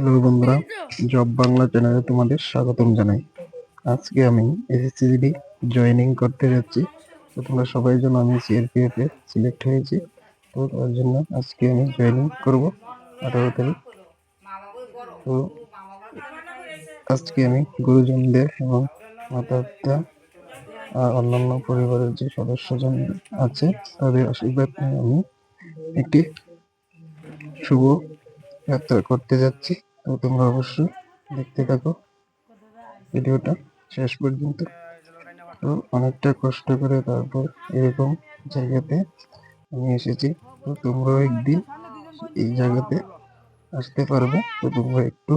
Hello বন্ধুরা, job Bangla চ্যানেলে তোমাদের স্বাগতম জানাই। আজকে আমি এসএসসিবি জয়েনিং করতে যাচ্ছি। তো তোমরা সবাই জন্য আমি সিআরপিএফ এ সিলেক্ট হয়েছি। তো তার জন্য আজকে আমি জয়েনিং করব আঠারো তারিখ। তো আজকে আমি গুরুজনদের এবং মাতা পিতা আর অন্যান্য পরিবারের যে সদস্যজন আছে, তাদের আশীর্বাদ নিয়ে আমি একটি শুভ যাত্রা করতে যাচ্ছি। তো তোমরা অবশ্যই দেখতে থাকো ভিডিওটা শেষ পর্যন্ত। তো অনেকটা কষ্ট করে তারপর এরকম জায়গাতে আমি এসেছি। তো তোমরাও একদিন এই জায়গাতে আসতে পারবে। তো তোমরা একটু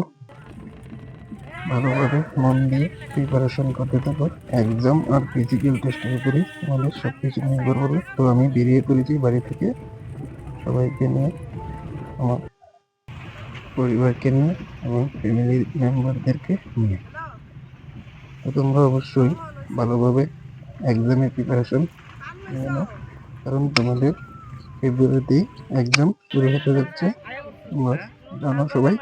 ভালোভাবে মন দিয়ে প্রিপারেশন করতে থাকো। এক্সাম আর ফিজিক্যাল টেস্টের উপরেই তোমাদের সব কিছু নির্ভর করবে। তো আমি বেরিয়ে পড়েছি বাড়ি থেকে। সবাইকে নিয়ে আমার পরিবারকে নিয়ে এবং ফ্যামিলির মেম্বারদেরকে নিয়ে। তো তোমরা অবশ্যই ভালোভাবে এক্সামে প্রিপারেশন নিয়ে নাও, কারণ তোমাদের ফেব্রুয়ারিতেই এক্সাম শুরু হতে যাচ্ছে। তোমরা জানো সবাই।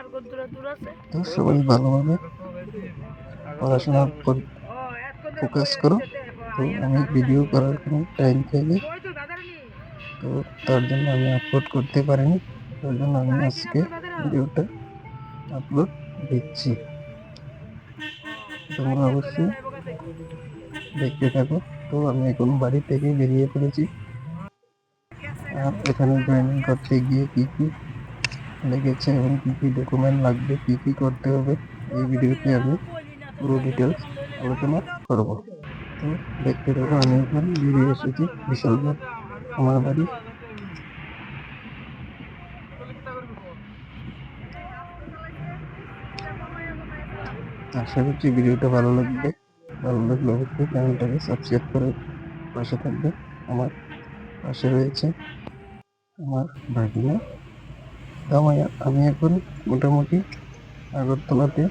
তো সবাই ভালোভাবে পড়াশোনার উপর ফোকাস করো। তো আমি ভিডিও করার কোনো টাইম পাইনি তো তার জন্য আমি আপলোড করতে পারিনি। তার জন্য আমি আজকে ভিডিওটা আপলোড দিচ্ছি তোমরা অবশ্যই দেখতে থাকো। তো আমি এখন বাড়ি থেকে বেরিয়ে পড়েছি। আর এখানে জয়েনিং করতে গিয়ে কি কি লেগেছে এবং কি কি ডকুমেন্ট লাগবে, কি কি করতে হবে, এই ভিডিওতে আমি পুরো ডিটেলস আলোচনা করব। তো দেখতে থাকো, আমি এখন বেরিয়ে এসেছি বিশালগড়, আমার বাড়ি। আশা করছি ভিডিওটা ভালো লাগবে। ভালো লাগলে অবশ্যই চ্যানেলটাকে সাবস্ক্রাইব করে পাশে থাকবে আমার পাশে রয়েছে আমার ভাগিনা। তো আমি আমি এখন মোটামুটি আগরতলাতে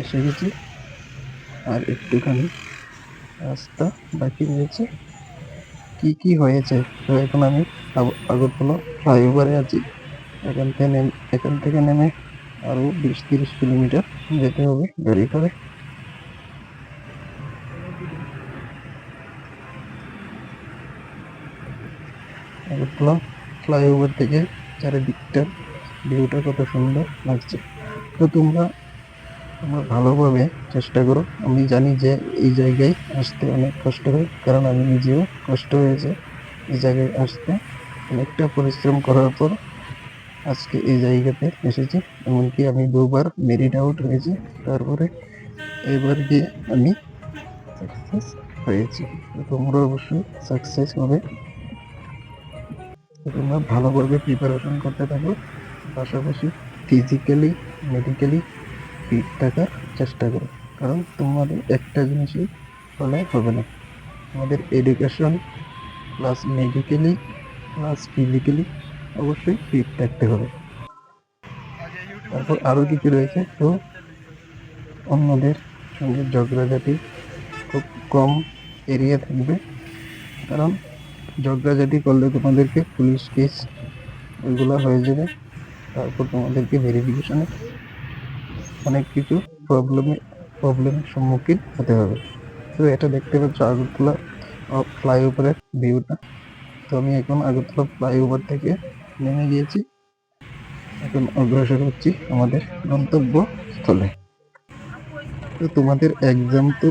এসে গেছি। আর একটুখানি রাস্তা বাকি রয়েছে। কি কি হয়েছে? তো এখন আমি আগরতলা ফ্লাইওভারে আছি। এখান থেকে নেমে, এখান থেকে নেমে আরও বিশ তিরিশ কিলোমিটার যেতে হবে গাড়ি করে। ফ্লাইওভার থেকে চারিদিকটা ভিউটা কত সুন্দর লাগছে। তো তোমরা তোমরা ভালোভাবে চেষ্টা করো। আমি জানি যে এই জায়গায় আসতে অনেক কষ্ট হয়, কারণ আমি নিজেও কষ্ট হয়েছে এই জায়গায় আসতে। অনেকটা পরিশ্রম করার পর আজকে এই জায়গাতে এসেছি। এমনকি আমি দুবার মেরিট আউট হয়েছি। তারপরে এবার গিয়ে আমি সাকসেস হয়েছি। তোমরা অবশ্যই সাকসেস হবে। তোমরা ভালোভাবে প্রিপারেশন করতে থাকো। পাশাপাশি ফিজিক্যালি মেডিকেলি ফিট থাকার চেষ্টা করো। কারণ তোমাদের একটা জিনিসই হলে হবে না। আমাদের education plus medically plus physically অবশ্যই ফিট থাকতে হবে। তারপর আরও কিছু রয়েছে, তো অন্যদের সঙ্গে ঝগড়াঝাটি খুব কম এরিয়া থাকবে। কারণ ঝগড়াঝাটি করলে তোমাদেরকে পুলিশ কেস ওইগুলো হয়ে যাবে, তারপর তোমাদেরকে ভেরিফিকেশনে অনেক কিছু প্রবলেমে প্রবলেমের সম্মুখীন হতে হবে। তো এটা দেখতে পাচ্ছ আগরতলা ফ্লাইওভারের ভিউটা তো আমি এখন আগরতলা ফ্লাইওভার থেকে নেমে গিয়েছি। এখন অগ্রসর হচ্ছি আমাদের গন্তব্য স্থলে তো তোমাদের এক্সাম তো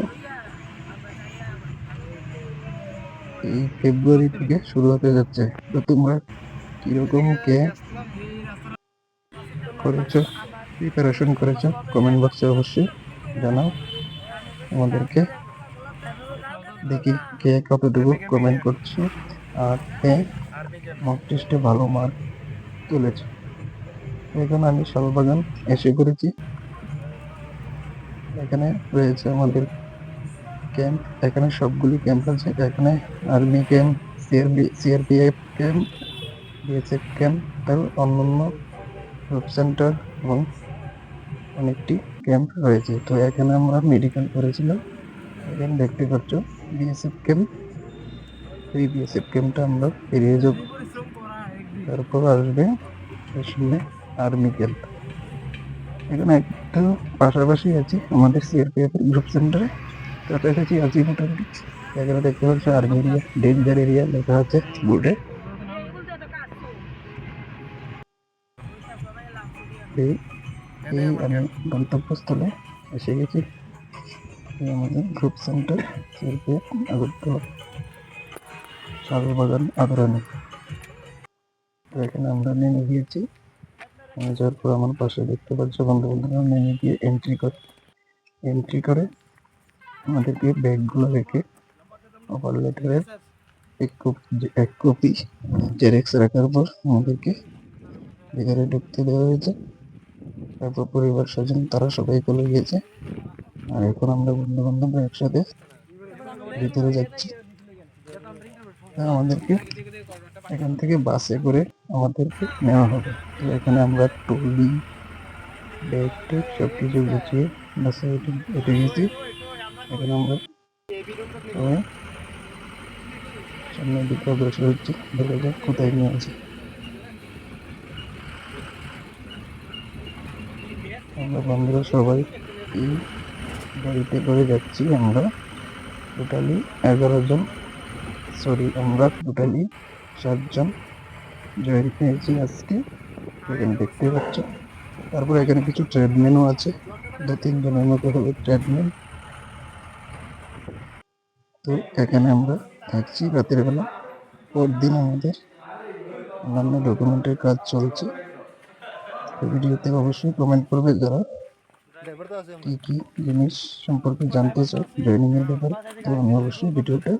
এই ফেব্রুয়ারি থেকে শুরু হতে যাচ্ছে। তো তোমরা কীরকম কে করেছ প্রিপারেশন করেছ কমেন্ট বক্সে অবশ্যই জানাও। আমাদেরকে দেখি কে কতটুকু কমেন্ট করছ। আর কে মক টেস্টে ভালো মার্ক তুলেছে। এখন আমি শালবাগান এসে করেছি এখানে রয়েছে আমাদের ক্যাম্প এখানে সবগুলি ক্যাম্প আছে। এখানে army camp CRB CRPF camp BSF camp তার অন্যান্য হেল্প সেন্টার এবং অনেকটি ক্যাম্প রয়েছে। তো এখানে আমরা মেডিকেল করেছিলাম। এখানে দেখতে পাচ্ছ বিএসএফ ক্যাম্প বিএসএফ ক্যাম্পটা আমরা পেরিয়ে যাব তারপর আসবে সামনে আর্মি ক্যাম্প এখানে একটু পাশাপাশি আছি আমাদের সিআরপিএফ গ্রুপ সেন্টারে কাছাকাছি আছি মোটামুটি। এখানে দেখতে পাচ্ছ আর্মি এরিয়া ডেঞ্জার এরিয়া লেখা আছে বোর্ডে এই আমি গন্তব্যস্থলে এসে গেছি। আমাদের গ্রুপ সেন্টার সিআরপিএফ আগরতলা সাগর বাগান আদরানি এখানে আমরা নেমে গিয়েছি। নেমে যাওয়ার পর আমার পাশে দেখতে পাচ্ছ বন্ধু বন্ধুরা নেমে গিয়ে এন্ট্রি করে। এন্ট্রি করে আমাদেরকে ব্যাগগুলো রেখে অফার লেটারের এক কপি এক কপি জেরক্স রাখার পর আমাদেরকে ভিতরে ঢুকতে দেওয়া হয়েছে। তারপর পরিবার স্বজন, তারা সবাই চলে গিয়েছে। আর এখন আমরা বন্ধু বান্ধবরা একসাথে ভিতরে যাচ্ছি। আমাদেরকে এখান থেকে বাসে করে আমাদেরকে নেওয়া হবে। তো এখানে আমরা টলি ব্যাগ ট্যাগ সব কিছু গুছিয়ে বাসে উঠে গেছি। এখানে আমরা সবাই সামনের দিকে অগ্রসর হচ্ছি। দেখা যাক কোথায় নিয়ে আছে আমরা বন্ধুরা সবাই এই গাড়িতে করে যাচ্ছি। আমরা টোটালি এগারো জন সরি, আমরা টোটালি সাতজন জয়েন হয়েছি আজকে। এখানে দেখতে পাচ্ছ। তারপর এখানে কিছু ট্রেডম্যানও আছে। দু তিনজনের মতো হবে ট্রেডম্যান তো এখানে আমরা থাকছি রাতের বেলা। পরদিন আমাদের অন্যান্য ডকুমেন্টের কাজ চলছে। ভিডিওতে অবশ্যই কমেন্ট করবে যারা কি কি জিনিস সম্পর্কে জানতে চাও জয়েনিং এর ব্যাপারে। তো আমি অবশ্যই ভিডিওটা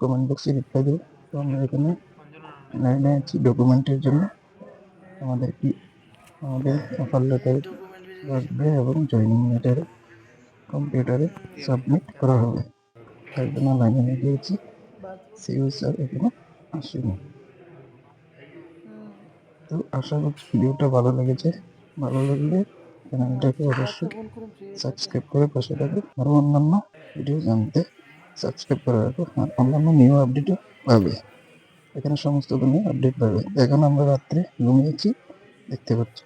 কমেন্ট বক্সে রিপ্লাই দেবো। তো আমরা এখানে লাইনে আছি ডকুমেন্টের জন্য আমাদের কি আমাদের অফার লেটার লাগবে এবং জয়েনিং লেটারে কম্পিউটারে সাবমিট করা হবে। তার জন্য লাইনে গিয়েছি। সিইউ স্যার এখানে আসেনি। তো আশা করছি ভিডিওটা ভালো লেগেছে। ভালো লাগলে চ্যানেলটাকে অবশ্যই সাবস্ক্রাইব করে পাশে থাকবে। আরও অন্যান্য ভিডিও জানতে সাবস্ক্রাইব করে রাখো। অন্যান্য নিউ আপডেটও পাবে। এখানে সমস্ত আপডেট পাবে। এখন আমরা রাত্রে ঘুমিয়েছি দেখতে পাচ্ছি।